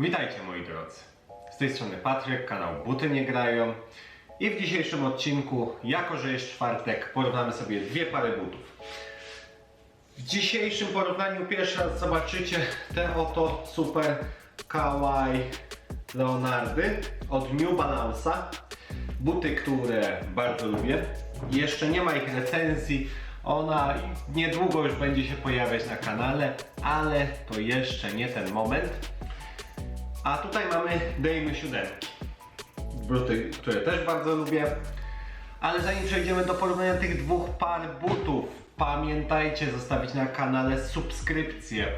Witajcie moi drodzy. Z tej strony Patryk, kanał Buty Nie Grają. I w dzisiejszym odcinku, jako że jest czwartek, porównamy sobie dwie pary butów. W dzisiejszym porównaniu pierwszy raz zobaczycie te oto super kawaii Leonardy od New Balance'a. Buty, które bardzo lubię. Jeszcze nie ma ich recenzji. Ona niedługo już będzie się pojawiać na kanale, ale to jeszcze nie ten moment. A tutaj mamy Dejmy siódemki. Buty, które też bardzo lubię. Ale zanim przejdziemy do porównania tych dwóch par butów, pamiętajcie zostawić na kanale subskrypcję.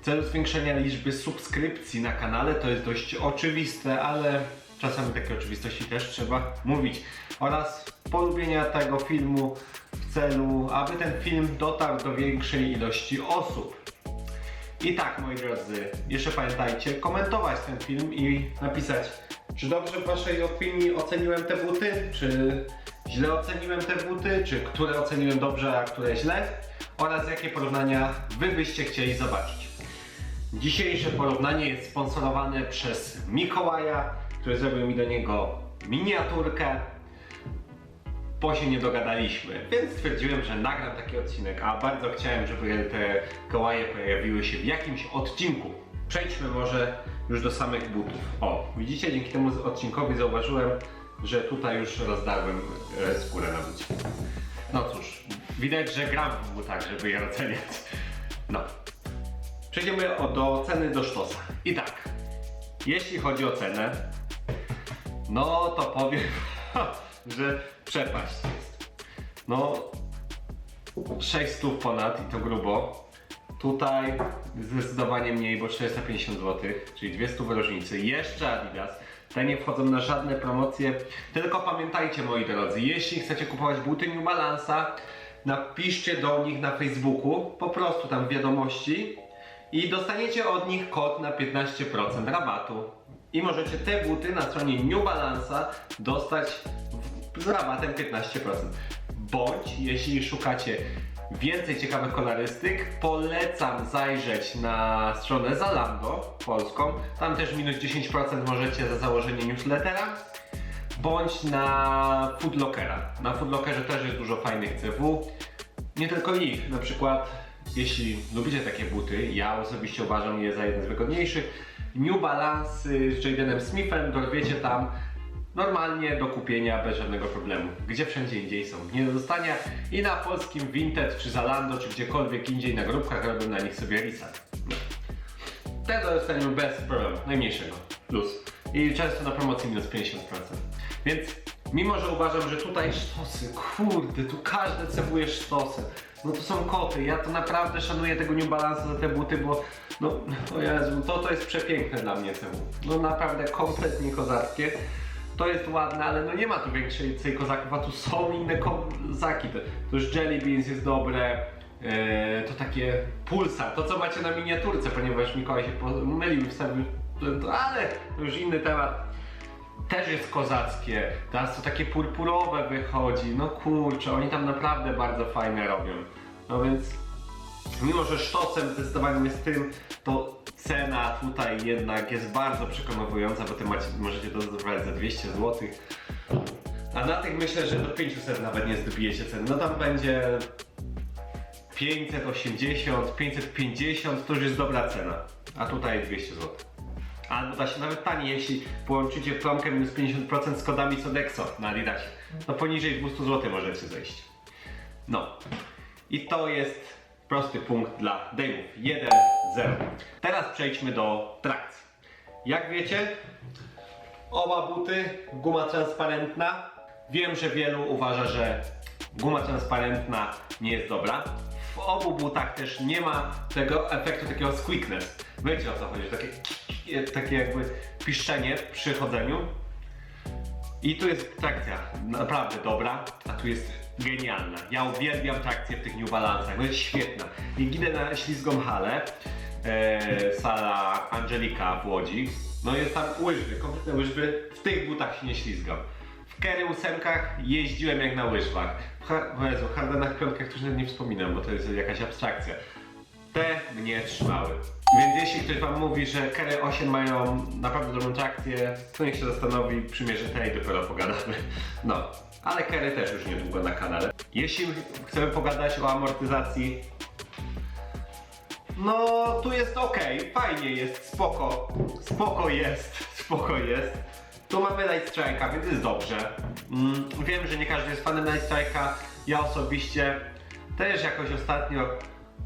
W celu zwiększenia liczby subskrypcji na kanale to jest dość oczywiste, ale czasami takie oczywistości też trzeba mówić. Oraz polubienia tego filmu w celu, aby ten film dotarł do większej ilości osób. I tak, moi drodzy, jeszcze pamiętajcie komentować ten film i napisać, czy dobrze w waszej opinii oceniłem te buty, czy źle oceniłem te buty, czy które oceniłem dobrze, a które źle, oraz jakie porównania wy byście chcieli zobaczyć. Dzisiejsze porównanie jest sponsorowane przez Mikołaja, który zrobił mi do niego miniaturkę bo się nie dogadaliśmy, więc stwierdziłem, że nagram taki odcinek, a bardzo chciałem, żeby te kołaje pojawiły się w jakimś odcinku. Przejdźmy może już do samych butów. O, widzicie, dzięki temu odcinkowi zauważyłem, że tutaj już rozdarłem e, skórę na bucie. No cóż, widać, że gram w butach, żeby je oceniać. No. Przejdziemy o, do ceny do sztosa. I tak, jeśli chodzi o cenę, no to powiem, że przepaść jest. No, 600 ponad i to grubo. Tutaj zdecydowanie mniej, bo 450 zł, czyli 200 różnicy. Jeszcze Adidas. Te nie wchodzą na żadne promocje. Tylko pamiętajcie moi drodzy, jeśli chcecie kupować buty New Balance'a, napiszcie do nich na Facebooku, po prostu tam wiadomości i dostaniecie od nich kod na 15% rabatu. I możecie te buty na stronie New Balance'a dostać w- z rabatem 15%. Bądź jeśli szukacie więcej ciekawych kolorystyk, polecam zajrzeć na stronę Zalando polską. Tam też minus 10% możecie za założenie newslettera. Bądź na Foodlockera. Na Foodlockerze też jest dużo fajnych CW. Nie tylko ich, na przykład jeśli lubicie takie buty, ja osobiście uważam je za jeden z wygodniejszych. New Balance z Jadenem Smithem dorwiecie tam normalnie do kupienia bez żadnego problemu. Gdzie wszędzie indziej są nie do dostania i na polskim Vinted czy Zalando czy gdziekolwiek indziej na grupkach robią na nich sobie. No. Te dostaniemy bez problemu, najmniejszego, plus. I często na promocji minus 50%. Więc mimo, że uważam, że tutaj sztosy, kurde, tu każde cebuje sztosy. No to są koty, ja to naprawdę szanuję tego New Balance za te buty, bo no, o Jezu, to to jest przepiękne dla mnie temu. No naprawdę kompletnie kozackie. To jest ładne, ale no nie ma tu większej cej kozaków, a tu są inne kozaki. To, to już Jelly Beans jest dobre, e, to takie pulsar, to co macie na miniaturce, ponieważ Mikołaj się pomylił wstawił, ale to już inny temat. Też jest kozackie, teraz to takie purpurowe wychodzi, no kurczę, oni tam naprawdę bardzo fajne robią. No więc Mimo, że sztosem zdecydowanie jest tym, to cena tutaj jednak jest bardzo przekonująca, bo ty macie, możecie to zdobywać za 200 zł. A na tych myślę, że do 500 nawet nie zdobijecie ceny. No tam będzie 580, 550 to już jest dobra cena. A tutaj 200 zł. Albo da się nawet taniej, jeśli połączycie promkę minus 50% z kodami Sodexo na Adidasie. No poniżej 200 zł możecie zejść. No. I to jest prosty punkt dla Dave'ów. 1-0. Teraz przejdźmy do trakcji. Jak wiecie, oba buty, guma transparentna. Wiem, że wielu uważa, że guma transparentna nie jest dobra. W obu butach też nie ma tego efektu takiego squeakness. Wiecie o co chodzi, takie, takie jakby piszczenie przy chodzeniu. I tu jest trakcja naprawdę dobra, a tu jest genialna. Ja uwielbiam trakcję w tych New Balance'ach, jest świetna. Jak idę na ślizgą halę, e, sala Angelika w Łodzi, no jest tam łyżwy, kompletne łyżwy, w tych butach się nie ślizgam. W Kery ósemkach jeździłem jak na łyżwach. W, ha- Jezu, w Hardenach piątkach już nawet nie wspominam, bo to jest jakaś abstrakcja. Te mnie trzymały. Więc jeśli ktoś wam mówi, że Kery 8 mają naprawdę dobrą trakcję, to niech się zastanowi, przymierzy te i dopiero pogadamy. No, ale Kery też już niedługo na kanale. Jeśli chcemy pogadać o amortyzacji, no tu jest ok, fajnie jest, spoko, spoko jest, spoko jest. Tu mamy Night Strike'a, więc jest dobrze. Mm, wiem, że nie każdy jest fanem Night Strike'a. Ja osobiście też jakoś ostatnio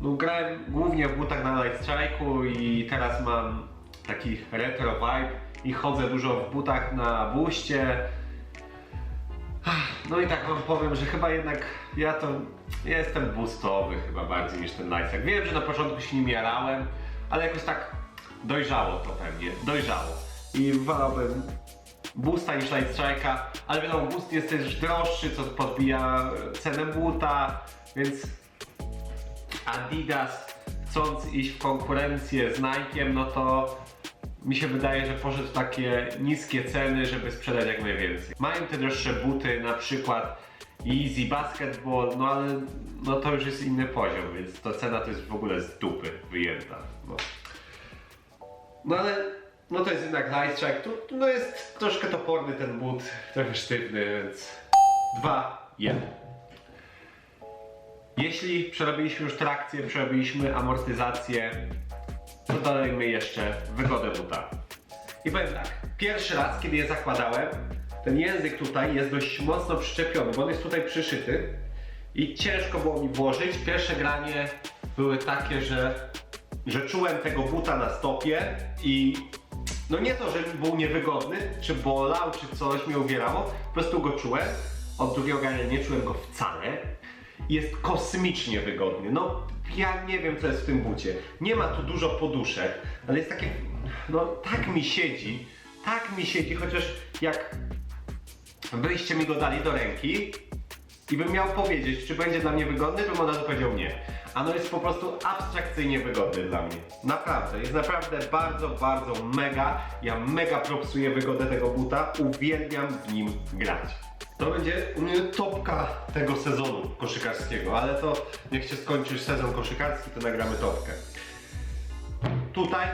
no, grałem głównie w butach na Night Strike'u i teraz mam taki retro vibe i chodzę dużo w butach na buście. No i tak wam powiem, że chyba jednak ja to ja jestem boostowy chyba bardziej niż ten Strike. Wiem, że na początku się nim jarałem, ale jakoś tak dojrzało to pewnie, dojrzało. I wolałbym boosta niż Night Strike'a, ale wiadomo, boost jest też droższy, co podbija cenę buta, więc Adidas chcąc iść w konkurencję z Nike'em, no to mi się wydaje, że poszedł w takie niskie ceny, żeby sprzedać jak najwięcej. Mają te droższe buty, na przykład Easy Basketball, no ale no to już jest inny poziom, więc to cena to jest w ogóle z dupy wyjęta. No, no ale no to jest jednak Night Strike, tu, no jest troszkę toporny ten but, trochę sztywny, więc 2, 1. Jeśli przerobiliśmy już trakcję, przerobiliśmy amortyzację, dodajmy jeszcze wygodę buta. I powiem tak, pierwszy raz, kiedy je zakładałem, ten język tutaj jest dość mocno przyczepiony, bo on jest tutaj przyszyty i ciężko było mi włożyć. Pierwsze granie były takie, że, że czułem tego buta na stopie i no nie to, że był niewygodny, czy bolał, czy coś mnie uwierało, po prostu go czułem. Od drugiego grania nie czułem go wcale. Jest kosmicznie wygodny. No, ja nie wiem, co jest w tym bucie. Nie ma tu dużo poduszek, ale jest takie, no tak mi siedzi, tak mi siedzi, chociaż jak byście mi go dali do ręki i bym miał powiedzieć, czy będzie dla mnie wygodny, bym od razu powiedział nie. A no jest po prostu abstrakcyjnie wygodny dla mnie. Naprawdę, jest naprawdę bardzo, bardzo mega. Ja mega propsuję wygodę tego buta, uwielbiam w nim grać. To będzie u mnie topka tego sezonu koszykarskiego, ale to niech się skończy sezon koszykarski, to nagramy topkę. Tutaj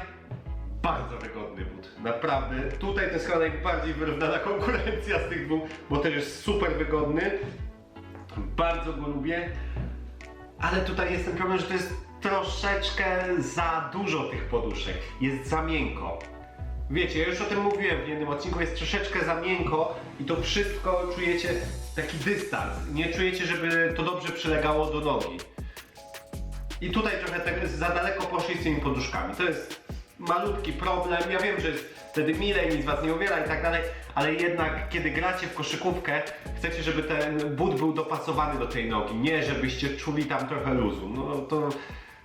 bardzo wygodny but. Naprawdę. Tutaj to jest chyba najbardziej wyrównana konkurencja z tych dwóch, bo też jest super wygodny. Bardzo go lubię. Ale tutaj jest ten problem, że to jest troszeczkę za dużo tych poduszek. Jest za miękko. Wiecie, ja już o tym mówiłem w jednym odcinku, jest troszeczkę za miękko i to wszystko czujecie taki dystans. Nie czujecie, żeby to dobrze przylegało do nogi. I tutaj trochę tego za daleko poszli z tymi poduszkami. To jest malutki problem. Ja wiem, że jest wtedy milej, nic was nie uwiera i tak dalej, ale jednak kiedy gracie w koszykówkę, chcecie, żeby ten but był dopasowany do tej nogi, nie żebyście czuli tam trochę luzu. No to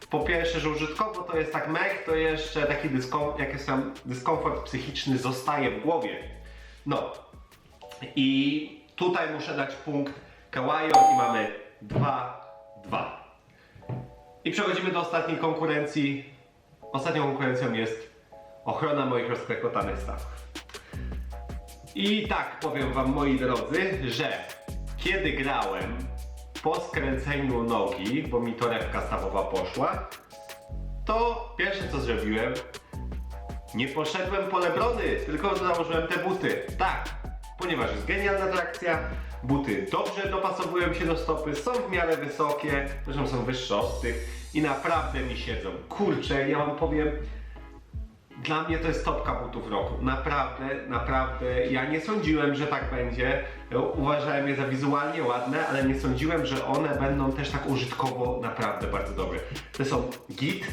po pierwsze, że użytkowo to jest tak mech, to jeszcze taki dyskom, jakiś tam dyskomfort psychiczny zostaje w głowie. No. I tutaj muszę dać punkt Kałajom i mamy 2-2. I przechodzimy do ostatniej konkurencji. Ostatnią konkurencją jest ochrona moich rozklekotanych stawów. I tak powiem wam moi drodzy, że kiedy grałem po skręceniu nogi, bo mi torebka stawowa poszła, to pierwsze co zrobiłem, nie poszedłem po lebrony, tylko założyłem te buty. Tak, ponieważ jest genialna trakcja, buty dobrze dopasowują się do stopy, są w miarę wysokie, zresztą są wyższe od tych i naprawdę mi siedzą. Kurczę, ja wam powiem, dla mnie to jest topka butów roku. Naprawdę, naprawdę. Ja nie sądziłem, że tak będzie. Uważałem je za wizualnie ładne, ale nie sądziłem, że one będą też tak użytkowo naprawdę bardzo dobre. To są git,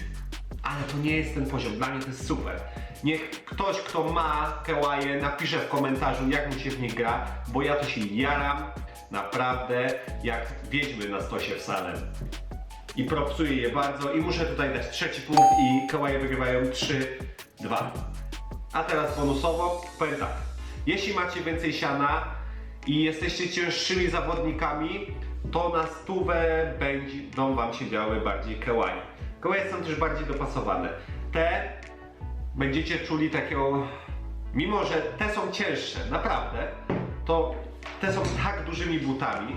ale to nie jest ten poziom. Dla mnie to jest super. Niech ktoś, kto ma kełaje, napisze w komentarzu, jak mu się w nich gra, bo ja to się jaram naprawdę jak wiedźmy na stosie w Salem i propsuję je bardzo i muszę tutaj dać trzeci punkt i Kawaje wygrywają 3-2. A teraz bonusowo powiem tak. Jeśli macie więcej siana i jesteście cięższymi zawodnikami, to na stówę będą wam się działy bardziej kełaje. Kełaje są też bardziej dopasowane. Te będziecie czuli takiego, mimo że te są cięższe, naprawdę, to te są tak dużymi butami,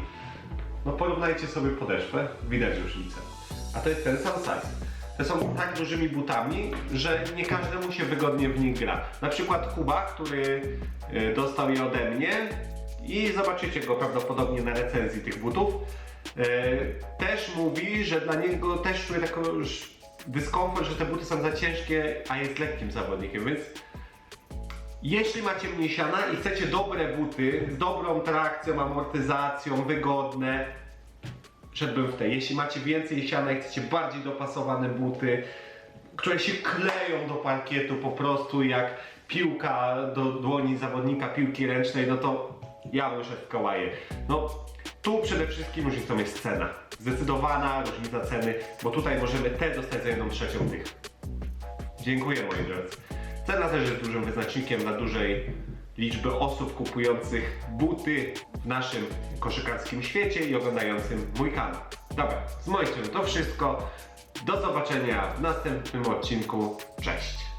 no porównajcie sobie podeszwę, widać różnicę. A to jest ten sam size. są tak dużymi butami, że nie każdemu się wygodnie w nich gra. Na przykład Kuba, który y, dostał je ode mnie i zobaczycie go prawdopodobnie na recenzji tych butów, też mówi, że dla niego też czuje taką już dyskomfort, że te buty są za ciężkie, a jest lekkim zawodnikiem, więc jeśli macie mniej siana i chcecie dobre buty z dobrą trakcją, amortyzacją, wygodne, szedłbym w te. Jeśli macie więcej siana i chcecie bardziej dopasowane buty, które się kleją do parkietu po prostu jak piłka do dłoni zawodnika piłki ręcznej, no to ja bym szedł w kałaje. No, tu przede wszystkim różnicą jest cena. Zdecydowana różnica ceny, bo tutaj możemy te dostać za jedną trzecią tych. Dziękuję moi drodzy. Cena też jest dużym wyznacznikiem dla dużej liczby osób kupujących buty w naszym koszykarskim świecie i oglądającym mój kanał. Dobra, z mojej strony to wszystko. Do zobaczenia w następnym odcinku. Cześć!